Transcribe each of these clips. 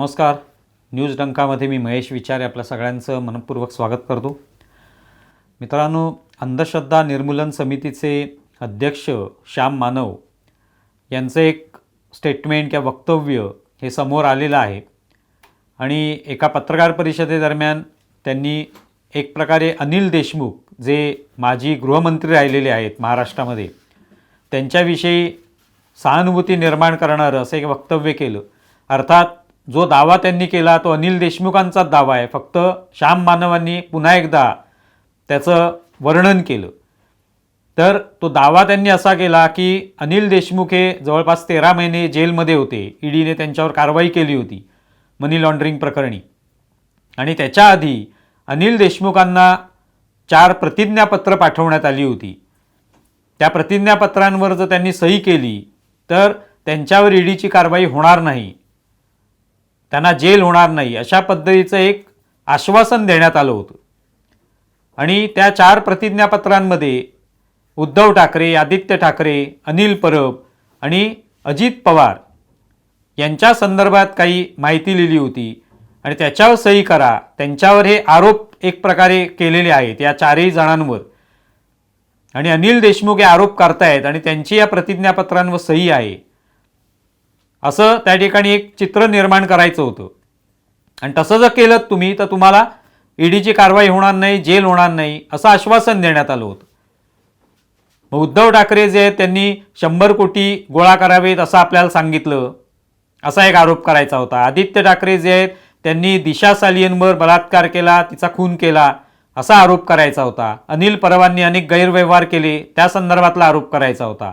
नमस्कार. न्यूज डंकामध्ये मी महेश विचारे आपल्या सगळ्यांचं मनपूर्वक स्वागत करतो. मित्रांनो अंधश्रद्धा निर्मूलन समितीचे अध्यक्ष श्याम मानव यांचं एक स्टेटमेंट किंवा वक्तव्य हे समोर आलेलं आहे. आणि एका पत्रकार परिषदेदरम्यान त्यांनी एक प्रकारे अनिल देशमुख जे माजी गृहमंत्री राहिलेले आहेत महाराष्ट्रामध्ये त्यांच्याविषयी सहानुभूती निर्माण करणारं असं एक वक्तव्य केलं. अर्थात जो दावा त्यांनी केला तो अनिल देशमुखांचाच दावा आहे. फक्त श्याम मानवांनी पुन्हा एकदा त्याचं वर्णन केलं. तर तो दावा त्यांनी असा केला की अनिल देशमुख हे जवळपास तेरा महिने जेलमध्ये होते. ईडीने त्यांच्यावर कारवाई केली होती. मनी लॉन्ड्रिंग प्रकरणी. आणि त्याच्या आधी अनिल देशमुखांना चार प्रतिज्ञापत्र पाठवण्यात आली होती. त्या प्रतिज्ञापत्रांवर जर त्यांनी सही केली तर त्यांच्यावर ईडीची कारवाई होणार नाही. त्यांना जेल होणार नाही अशा पद्धतीचं एक आश्वासन देण्यात आलं होतं. आणि त्या चार प्रतिज्ञापत्रांमध्ये उद्धव ठाकरे आदित्य ठाकरे अनिल परब आणि अजित पवार यांच्या संदर्भात काही माहिती लिहिली होती आणि त्याच्यावर सही करा. त्यांच्यावर हे आरोप एक प्रकारे केलेले आहेत या चारही जणांवर. आणि अनिल देशमुख हे आरोप करतायत आणि त्यांची या प्रतिज्ञापत्रांवर सही आहे. असं त्या ठिकाणी एक चित्र निर्माण करायचं होतं. आणि तसं जर केलं तुम्ही तर तुम्हाला ईडीची कारवाई होणार नाही जेल होणार नाही असं आश्वासन देण्यात आलं होतं. मग उद्धव ठाकरे जे आहेत त्यांनी शंभर कोटी गोळा करावेत असं आपल्याला सांगितलं. असा एक आरोप करायचा होता. आदित्य ठाकरे जे आहेत त्यांनी दिशा सालियनवर बलात्कार केला तिचा खून केला असा आरोप करायचा होता. अनिल परवांनी अनेक गैरव्यवहार केले त्या संदर्भातला आरोप करायचा होता.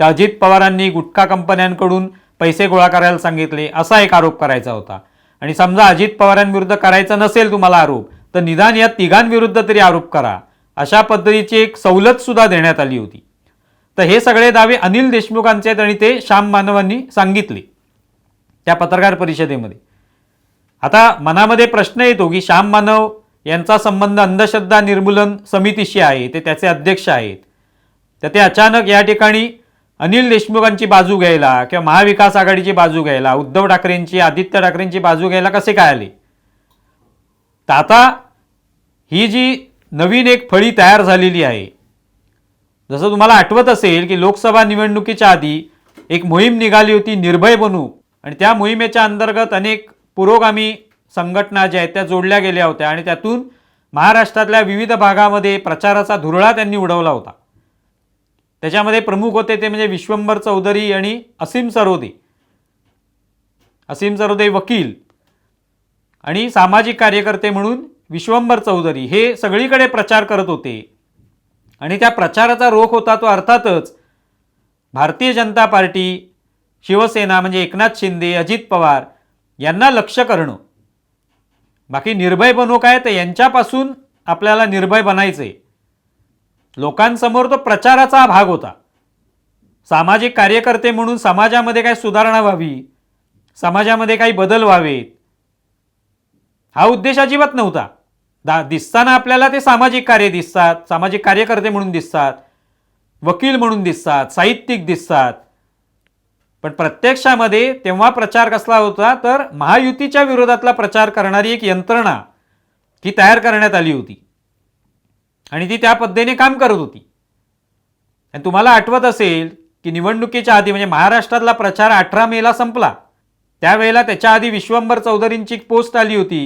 तर अजित पवारांनी गुटखा कंपन्यांकडून पैसे गोळा करायला सांगितले असा एक आरोप करायचा होता. आणि समजा अजित पवारांविरुद्ध करायचा नसेल तुम्हाला आरोप तर निदान या तिघांविरुद्ध तरी आरोप करा. अशा पद्धतीची एक सवलत सुद्धा देण्यात आली होती. तर हे सगळे दावे अनिल देशमुखांचे आहेत आणि ते श्याम मानवांनी सांगितले त्या पत्रकार परिषदेमध्ये. आता मनामध्ये प्रश्न येतो की श्याम मानव यांचा संबंध अंधश्रद्धा निर्मूलन समितीशी आहे ते त्याचे अध्यक्ष आहेत. तर ते अचानक या ठिकाणी अनिल देशमुखांची बाजू घ्यायला किंवा महाविकास आघाडीची बाजू घ्यायला उद्धव ठाकरेंची आदित्य ठाकरेंची बाजू घ्यायला कसे काय आले? तर आता ही जी नवीन एक फळी तयार झालेली आहे जसं तुम्हाला आठवत असेल की लोकसभा निवडणुकीच्या आधी एक मोहीम निघाली होती निर्भय बनू. आणि त्या मोहिमेच्या अंतर्गत अनेक पुरोगामी संघटना ज्या आहेत त्या जोडल्या गेल्या होत्या. आणि त्यातून महाराष्ट्रातल्या विविध भागामध्ये प्रचाराचा धुरळा त्यांनी उडवला होता. त्याच्यामध्ये प्रमुख होते ते म्हणजे विश्वंभर चौधरी आणि असीम सरोदे. असीम सरोदे वकील आणि सामाजिक कार्यकर्ते म्हणून विश्वंभर चौधरी हे सगळीकडे प्रचार करत होते. आणि त्या प्रचाराचा रोख होता तो अर्थातच भारतीय जनता पार्टी शिवसेना म्हणजे एकनाथ शिंदे अजित पवार यांना लक्ष करणं. बाकी निर्भय बनू काय? तर यांच्यापासून आपल्याला निर्भय बनायचे लोकांसमोर तो प्रचाराचा भाग होता. सामाजिक कार्यकर्ते म्हणून समाजामध्ये काय सुधारणा व्हावी? समाजामध्ये काही बदल व्हावेत? हा उद्देश अजिबात नव्हता. दा दिसताना आपल्याला ते सामाजिक कार्य दिसतात सामाजिक कार्यकर्ते म्हणून दिसतात वकील म्हणून दिसतात साहित्यिक दिसतात. पण प्रत्यक्षामध्ये तेव्हा प्रचार कसला होता तर महायुतीच्या विरोधातला प्रचार करणारी एक यंत्रणा ही तयार करण्यात आली होती. आणि ती त्या पद्धतीने काम करत होती. आणि तुम्हाला आठवत असेल की निवडणुकीच्या आधी म्हणजे महाराष्ट्रातला प्रचार अठरा मेला संपला. त्यावेळेला त्याच्या आधी विश्वंभर चौधरींची एक पोस्ट आली होती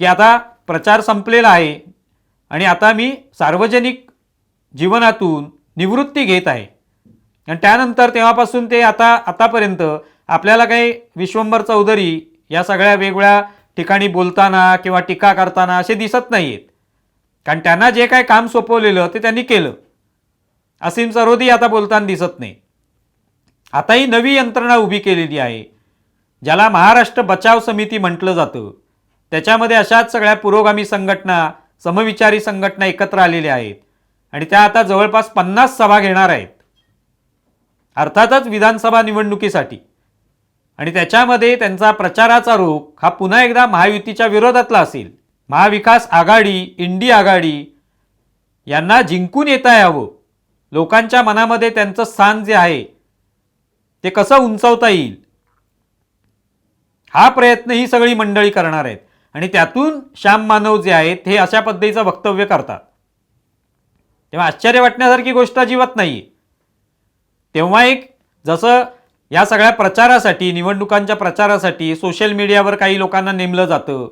की आता प्रचार संपलेला आहे आणि आता मी सार्वजनिक जीवनातून निवृत्ती घेत आहे. आणि त्यानंतर तेव्हापासून ते आता आतापर्यंत आपल्याला काही विश्वंभर चौधरी या सगळ्या वेगवेगळ्या ठिकाणी बोलताना किंवा टीका करताना असे दिसत नाही आहेत कारण त्यांना जे काय काम सोपवलेलं ते त्यांनी केलं. असीम सरोदी आता बोलताना दिसत नाही. आता ही नवी यंत्रणा उभी केलेली आहे ज्याला महाराष्ट्र बचाव समिती म्हटलं जातं. त्याच्यामध्ये अशाच सगळ्या पुरोगामी संघटना समविचारी संघटना एकत्र आलेल्या आहेत आणि त्या आता जवळपास पन्नास सभा घेणार आहेत. अर्थातच विधानसभा निवडणुकीसाठी. आणि त्याच्यामध्ये त्यांचा प्रचाराचा रोख हा पुन्हा एकदा महायुतीच्या विरोधातला असेल. महाविकास आघाडी इंडी आघाडी यांना जिंकून येता यावं. लोकांच्या मनामध्ये त्यांचं स्थान जे आहे ते कसं उंचवता येईल? हा प्रयत्न ही सगळी मंडळी करणार आहेत. आणि त्यातून श्याम मानव जे आहेत हे अशा पद्धतीचं वक्तव्य करतात. तेव्हा आश्चर्य वाटण्यासारखी गोष्ट अजिबात नाही तेव्हा एक जसं या सगळ्या प्रचारासाठी निवडणुकांच्या प्रचारासाठी सोशल मीडियावर काही लोकांना नेमलं जातं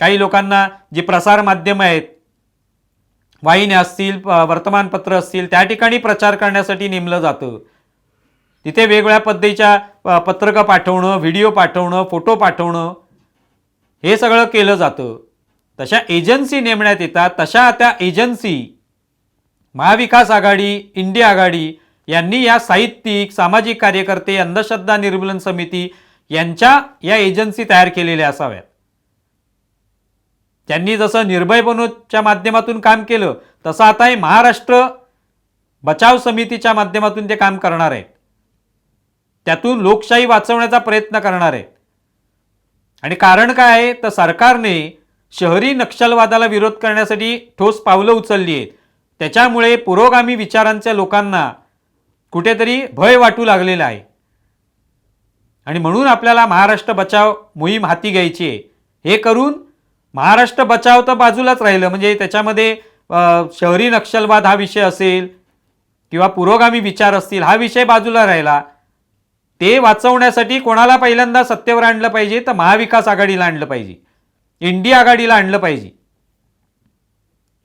काही लोकांना जी प्रसार माध्यमं आहेत वाहिन्या असतील वर्तमानपत्र असतील त्या ठिकाणी प्रचार करण्यासाठी नेमलं जातं. तिथे वेगवेगळ्या पद्धतीच्या पत्रकं पाठवणं व्हिडिओ पाठवणं फोटो पाठवणं हे सगळं केलं जातं. तशा एजन्सी नेमण्यात येतात. तशा त्या एजन्सी महाविकास आघाडी इंडिया आघाडी यांनी या साहित्यिक सामाजिक कार्यकर्ते अंधश्रद्धा निर्मूलन समिती यांच्या या एजन्सी तयार केलेल्या असाव्यात. त्यांनी जसं निर्भय बनोच्या माध्यमातून काम केलं तसं आता हे महाराष्ट्र बचाव समितीच्या माध्यमातून ते काम करणार आहेत. त्यातून लोकशाही वाचवण्याचा प्रयत्न करणार आहेत. आणि कारण काय आहे? तर सरकारने शहरी नक्षलवादाला विरोध करण्यासाठी ठोस पावलं उचलली आहेत. त्याच्यामुळे पुरोगामी विचारांच्या लोकांना कुठेतरी भय वाटू लागलेला आहे. आणि म्हणून आपल्याला महाराष्ट्र बचाव मोहीम हाती घ्यायची आहे. हे करून महाराष्ट्र बचाव तर बाजूलाच राहिलं. म्हणजे त्याच्यामध्ये शहरी नक्षलवाद हा विषय असेल किंवा पुरोगामी विचार असतील हा विषय बाजूला राहिला. ते वाचवण्यासाठी कोणाला पहिल्यांदा सत्तेवर आणलं पाहिजे? तर महाविकास आघाडीला आणलं पाहिजे. इंडिया आघाडीला आणलं पाहिजे.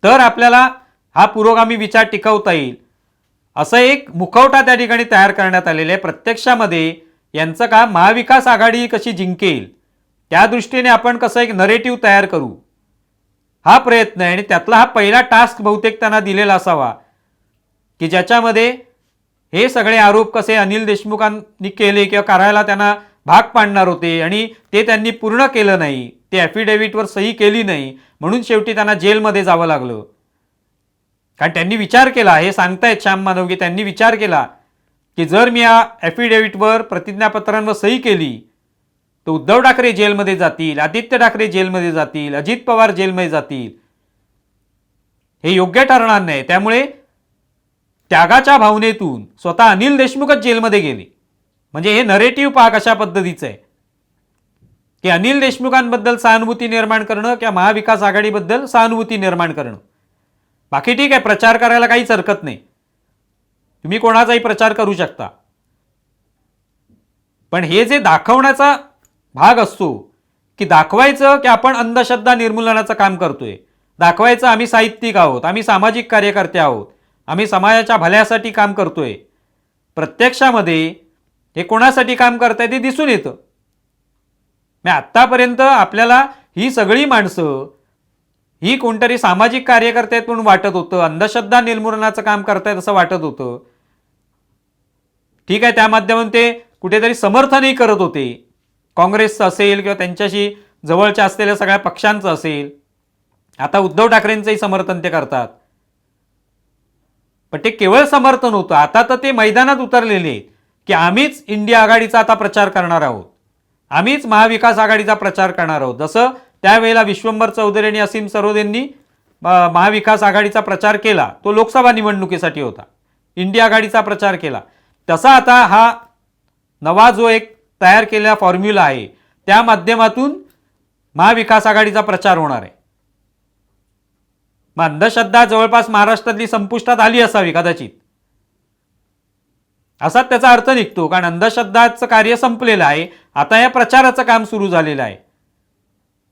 तर आपल्याला हा पुरोगामी विचार टिकवता येईल. असं एक मुखवटा त्या ठिकाणी तयार करण्यात आलेलं आहे. प्रत्यक्षामध्ये यांचं काम महाविकास आघाडी कशी जिंकेल? त्या दृष्टीने आपण कसं एक नरेटिव्ह तयार करू? हा प्रयत्न आहे आणि त्यातला हा पहिला टास्क बहुतेक त्यांना दिलेला असावा. की ज्याच्यामध्ये हे सगळे आरोप कसे अनिल देशमुखांनी केले किंवा करायला त्यांना भाग पाडणार होते आणि ते त्यांनी पूर्ण केलं नाही ते ॲफिडेव्हिटवर सही केली नाही म्हणून शेवटी त्यांना जेलमध्ये जावं लागलं. कारण त्यांनी विचार केला हे सांगतायत श्याम मानवगे त्यांनी विचार केला की जर मी या ॲफिडेव्हिटवर प्रतिज्ञापत्रांवर सही केली तर उद्धव ठाकरे जेलमध्ये जातील आदित्य ठाकरे जेलमध्ये जातील अजित पवार जेलमध्ये जातील. हे योग्य ठरणार नाही. त्यामुळे त्यागाच्या भावनेतून स्वतः अनिल देशमुखच जेलमध्ये गेले. म्हणजे हे नरेटिव्ह पहा कशा पद्धतीचं आहे. की अनिल देशमुखांबद्दल सहानुभूती निर्माण करणं किंवा महाविकास आघाडीबद्दल सहानुभूती निर्माण करणं. बाकी ठीक आहे प्रचार करायला काहीच हरकत नाही. तुम्ही कोणाचाही प्रचार करू शकता. पण हे जे दाखवण्याचा भाग असतो की दाखवायचं की आपण अंधश्रद्धा निर्मूलनाचं काम करतोय. दाखवायचं आम्ही साहित्यिक आहोत आम्ही सामाजिक कार्यकर्ते आहोत आम्ही समाजाच्या भल्यासाठी काम करतोय. प्रत्यक्षामध्ये हे कोणासाठी काम करताय ते दिसून येतं. मी आत्तापर्यंत आपल्याला ही सगळी माणसं ही कोणतरी सामाजिक कार्यकर्ते आहेत म्हणून वाटत होतं अंधश्रद्धा निर्मूलनाचं काम करतायत असं वाटत होतं. ठीक आहे त्या माध्यमातून ते कुठेतरी समर्थनही करत होते. काँग्रेसचं असेल किंवा त्यांच्याशी जवळच्या असलेल्या सगळ्या पक्षांचं असेल आता उद्धव ठाकरेंचंही समर्थन ते करतात. पण ते केवळ समर्थन होतं. आता तर ते मैदानात उतरलेले की आम्हीच इंडिया आघाडीचा आता प्रचार करणार आहोत. आम्हीच महाविकास आघाडीचा प्रचार करणार आहोत. जसं त्यावेळेला विश्वंभर चौधरी आणि असीम सरोद यांनी महाविकास आघाडीचा प्रचार केला तो लोकसभा निवडणुकीसाठी होता. इंडिया आघाडीचा प्रचार केला. तसा आता हा नवा जो एक तयार केलेला फॉर्म्युला आहे. त्या माध्यमातून महाविकास आघाडीचा प्रचार होणार आहे. मग अंधश्रद्धा जवळपास महाराष्ट्रातली संपुष्टात आली असावी कदाचित. असाच त्याचा अर्थ निघतो कारण अंधश्रद्धाचं कार्य संपलेलं आहे. आता या प्रचाराचं काम सुरू झालेलं आहे.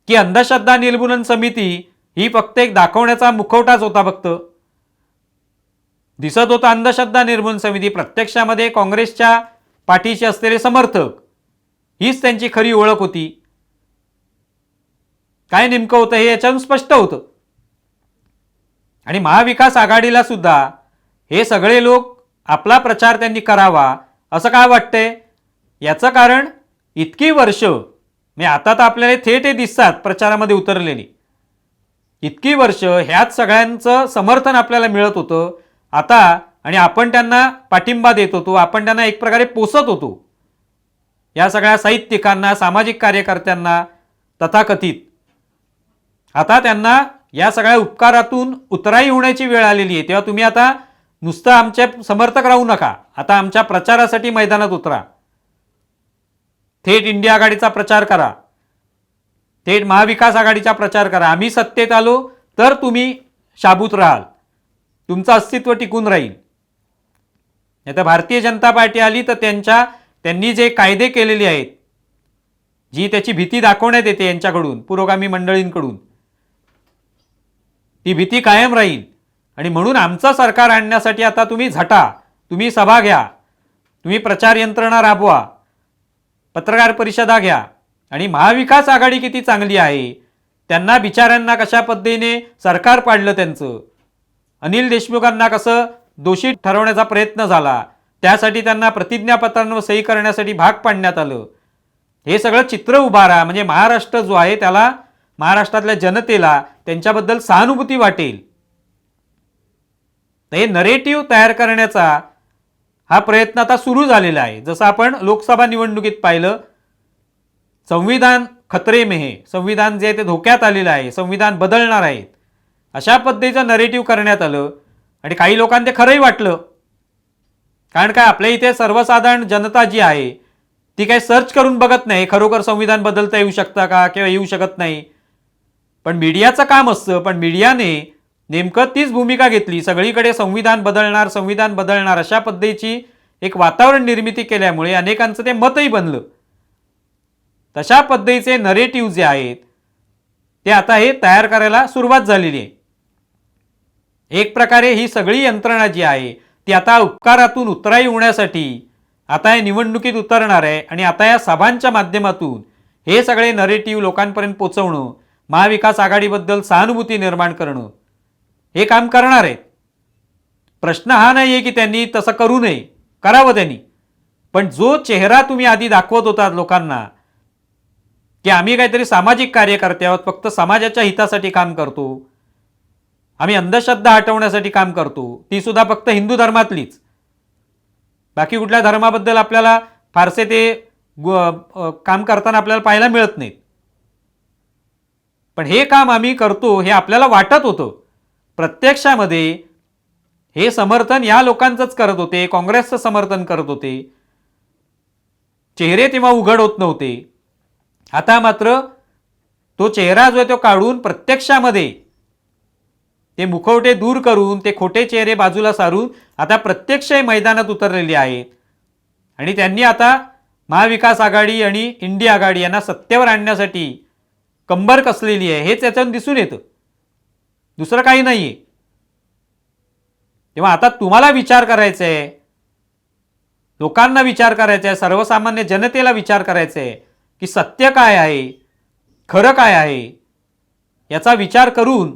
की अंधश्रद्धा निर्मूलन समिती ही फक्त एक दाखवण्याचा मुखवटाच होता फक्त. दिसत होता अंधश्रद्धा निर्मूलन समिती प्रत्यक्षामध्ये काँग्रेसच्या पाठीशी असलेले समर्थक. हीच त्यांची खरी ओळख होती. काय नेमकं होतं हे याच्यातून स्पष्ट होतं. आणि महाविकास आघाडीला सुद्धा हे सगळे लोक आपला प्रचार त्यांनी करावा असं काय वाटतंय? याचं कारण इतकी वर्ष म्हणजे आता तर आपल्याला थेट हे दिसतात प्रचारामध्ये उतरलेली. इतकी वर्ष ह्याच सगळ्यांचं समर्थन आपल्याला मिळत होतं. आता आणि आपण त्यांना पाठिंबा देत होतो आपण त्यांना एक प्रकारे पोसत होतो. या सगळ्या साहित्यिकांना सामाजिक कार्यकर्त्यांना तथाकथित. आता त्यांना या सगळ्या उपकारातून उतराई होण्याची वेळ आलेली आहे. तेव्हा तुम्ही आता नुसतं आमचे समर्थक राहू नका. आता आमच्या प्रचारासाठी मैदानात उतरा. थेट इंडिया आघाडीचा प्रचार करा. थेट महाविकास आघाडीचा प्रचार करा. आम्ही सत्तेत आलो तर तुम्ही शाबूत राहाल. तुमचं अस्तित्व टिकून राहील. नाही तर भारतीय जनता पार्टी आली तर त्यांच्या त्यांनी जे कायदे केलेले आहेत जी त्याची भीती दाखवण्यात येते यांच्याकडून पुरोगामी मंडळींकडून ती भीती कायम राहील. आणि म्हणून आमचं सरकार आणण्यासाठी आता तुम्ही झटा तुम्ही सभा घ्या तुम्ही प्रचार यंत्रणा राबवा पत्रकार परिषदा घ्या आणि महाविकास आघाडी किती चांगली आहे त्यांना बिचाऱ्यांना कशा पद्धतीने सरकार पाडलं त्यांचं? अनिल देशमुखांना कसं दोषी ठरवण्याचा प्रयत्न झाला? त्यासाठी त्यांना प्रतिज्ञापत्रांवर सही करण्यासाठी भाग पाडण्यात आलं. हे सगळं चित्र उभारा म्हणजे महाराष्ट्र जो आहे त्याला महाराष्ट्रातल्या जनतेला त्यांच्याबद्दल सहानुभूती वाटेल. तर हे नरेटिव्ह तयार करण्याचा हा प्रयत्न आता सुरू झालेला आहे. जसं आपण लोकसभा निवडणुकीत पाहिलं संविधान खतरे में हे. संविधान जे आहे ते धोक्यात आलेलं आहे. संविधान बदलणार आहेत. अशा पद्धतीचं नरेटिव्ह करण्यात आलं आणि काही लोकांना ते खरंही वाटलं. कारण काय आपल्या इथे सर्वसाधारण जनता जी आहे ती काही सर्च करून बघत नाही. खरोखर संविधान बदलता येऊ शकता का किंवा येऊ शकत नाही? पण मीडियाचं काम असतं. पण मीडियाने नेमकं तीच भूमिका घेतली. सगळीकडे संविधान बदलणार संविधान बदलणार अशा पद्धतीची एक वातावरण निर्मिती केल्यामुळे अनेकांचं ते मतही बनलं. तशा पद्धतीचे नरेटिव्ह जे आहेत ते आता हे तयार करायला सुरुवात झालेली आहे. एक प्रकारे ही सगळी यंत्रणा जी आहे ती आता उपकारातून उतराई होण्यासाठी आता या निवडणुकीत उतरणार आहे आणि आता या सभांच्या माध्यमातून हे सगळे नरेटिव्ह लोकांपर्यंत पोचवणं महाविकास आघाडीबद्दल सहानुभूती निर्माण करणं हे काम करणार आहेत. प्रश्न हा नाही आहे की त्यांनी तसं करू नये करावं त्यांनी. पण जो चेहरा तुम्ही आधी दाखवत होतात लोकांना की आम्ही काहीतरी सामाजिक कार्य करते आहोत फक्त समाजाच्या हितासाठी काम करतो आम्ही अंधश्रद्धा हटवण्यासाठी काम करतो. ती सुद्धा फक्त हिंदू धर्मातलीच. बाकी कुठल्या धर्माबद्दल आपल्याला फारसे ते काम करताना आपल्याला पाहायला मिळत नाहीत. पण हे काम आम्ही करतो हे आपल्याला वाटत होतं. प्रत्यक्षामध्ये हे समर्थन या लोकांचंच करत होते काँग्रेसचं समर्थन करत होते. चेहरे तेव्हा उघड होत नव्हते. आता मात्र तो चेहरा जो आहे तो काढून प्रत्यक्षामध्ये ते मुखवटे दूर करून ते खोटे चेहरे बाजूला सारून आता प्रत्यक्ष मैदानात उतरलेले आहेत आणि त्यांनी आता महाविकास आघाडी आणि इंडिया आघाडी यांना सत्तेवर आणण्यासाठी कंबर कसलेली आहे हेच याच्यातून दिसून येतं. दुसरं काही नाही आहे तेव्हा आता तुम्हाला विचार करायचा आहे लोकांना विचार करायचा आहे सर्वसामान्य जनतेला विचार करायचा आहे की सत्य काय आहे खरं काय आहे याचा विचार करून